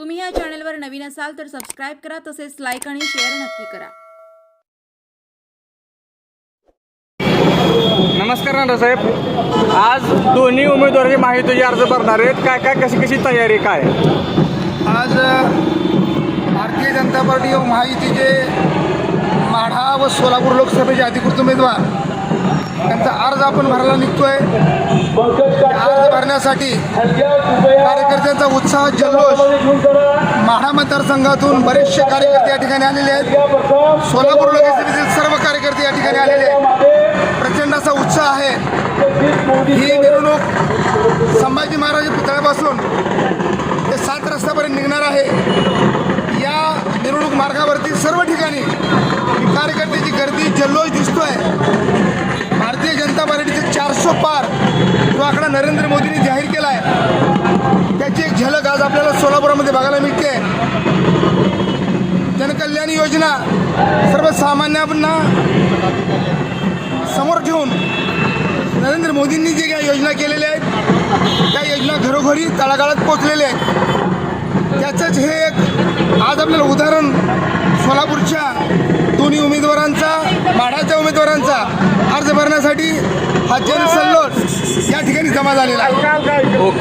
तुम्ही या चॅनलवर नवीन असाल तर सबस्क्राईब करा तसेच लाईक आणि शेअर नक्की करा. नमस्कार नाना साहेब. आज दोन्ही उमेदवारांची माहितीची अर्ज भरणार आहेत. काय काय कशी कशी तयारी काय? आज भारतीय जनता पार्टी व महायुतीचे माढा व सोलापूर लोकसभेचे अधिकृत उमेदवार त्यांचा अर्ज आपण भरायला निघतोय. अर्ज भरण्यासाठी कार्यकर्त्यांचा उत्साह जल्लोष. माढा मतदारसंघातून बरेचसे कार्यकर्ते या ठिकाणी आलेले आहेत. सोलापूर लोकसभेतील सर्व कार्यकर्ते या ठिकाणी आलेले आहेत. प्रचंड असा उत्साह आहे. ही मिरवणूक संभाजी महाराज पुतळ्यापासून जो आकडा नरेंद्र मोदींनी जाहीर केला आहे त्याची एक झलक आज आपल्याला सोलापुरामध्ये बघायला मिळते जनकल्याण योजना सर्वसामान्यांना समोर ठेवून नरेंद्र मोदींनी जे काही योजना केलेल्या आहेत त्या योजना घरोघरी तळागाळात पोचलेल्या आहेत. त्याचंच हे एक आज आपल्याला उदाहरण सोलापूरच्या दोन्ही उमेदवारांचा माढाच्या उमेदवारांचा अर्ज भरण्यासाठी हा जनसल्लोष जमा झालेला आहे. ओके.